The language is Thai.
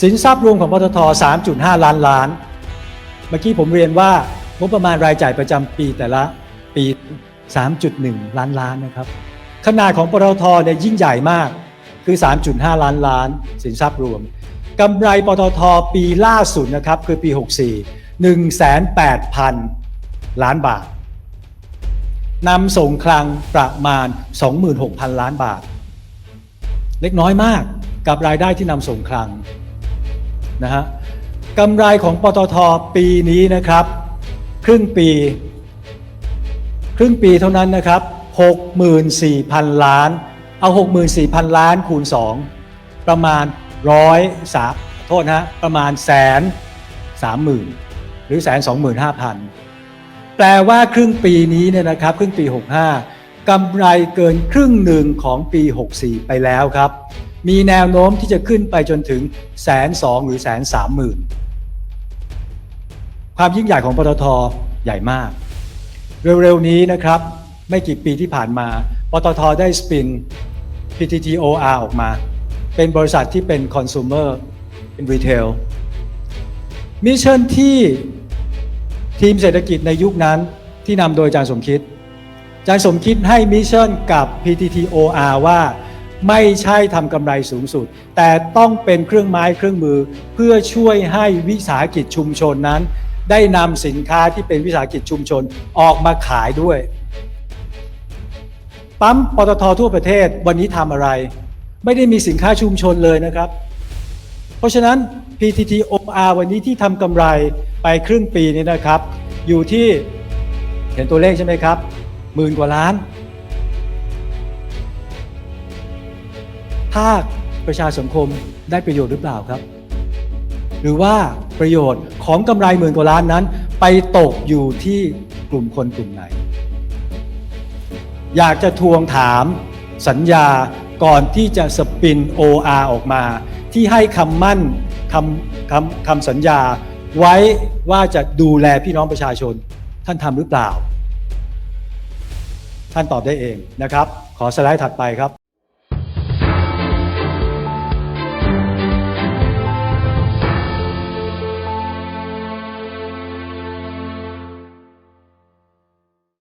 สินทรัพย์รวมของปตท 3.5 ล้านล้าน เมื่อกี้ผมเรียนว่างบประมาณรายจ่ายประจำปีแต่ละปี 3.1 ล้านล้านนะครับ ขนาดของปตทเนี่ยยิ่งใหญ่มากคือ 3.5 ล้านล้าน สินทรัพย์รวมกำไรปตทปีล่าสุดนะครับคือปี 64 108,000 ล้านบาทนำส่งคลังประมาณ 26,000 ล้านบาท เล็กน้อยมากกับรายได้ที่นำส่งคลัง นะฮะกำไรของปตทปีนี้นะครับ ครึ่งปี ครึ่งปีเท่านั้นนะครับ64,000 ล้าน เอา 64,000 ล้านคูณ 2 ประมาณร้อยสาโทษนะฮะประมาณแสนสามหมื่นหรือแสนสองหมื่นห้าพันแปลว่าครึ่งปีนี้เนี่ยนะครับ ครึ่งปี 65กำไรเกินครึ่งหนึ่งของปี 64 ไปแล้วครับ มีแนวโน้มที่จะขึ้นไปจนถึงแสนสองหรือแสนสามหมื่นความยิ่งใหญ่ของปตทใหญ่มาก เร็วๆนี้นะครับไม่กี่ปีที่ผ่านมา ปตทได้สปิน PTTOR ออกมา เป็นบริษัทที่เป็น consumer เป็น retail มิชชั่นที่ทีมเศรษฐกิจในยุคนั้นที่นำโดยอาจารย์สมคิดอาจารย์สมคิดให้มิชชั่นกับ PTTOR ว่า ไม่ใช่ทำกำไรสูงสุด แต่ต้องเป็นเครื่องไม้เครื่องมือ เพื่อช่วยให้วิสาหกิจชุมชนนั้น ได้นำสินค้าที่เป็นวิสาหกิจชุมชนออกมาขายด้วย ปั๊มปตททั่วประเทศวันนี้ทำอะไร ไม่ได้มีสินค้าชุมชนเลยนะครับ เพราะฉะนั้น PTTOR วันนี้ที่ทำกำไรไปครึ่งปีนี้นะครับ อยู่ที่เห็นตัวเลขใช่ไหมครับหมื่นกว่าล้านาคประชาสังคมได้ประโยชน์หรือเปล่าครับ หรือว่าประโยชน์ของกำไรหมื่นกว่าล้านนั้น ไปตกอยู่ที่กลุ่มคนกลุ่มไหน อยากจะทวงถามสัญญาก่อนที่จะสปิน OR ออกมา ที่ให้คำมั่นคำคำคำสัญญา ไว้ว่าจะดูแลพี่น้องประชาชน ท่านทำหรือเปล่า ท่านตอบได้เองนะครับ ขอสไลด์ถัดไปครับ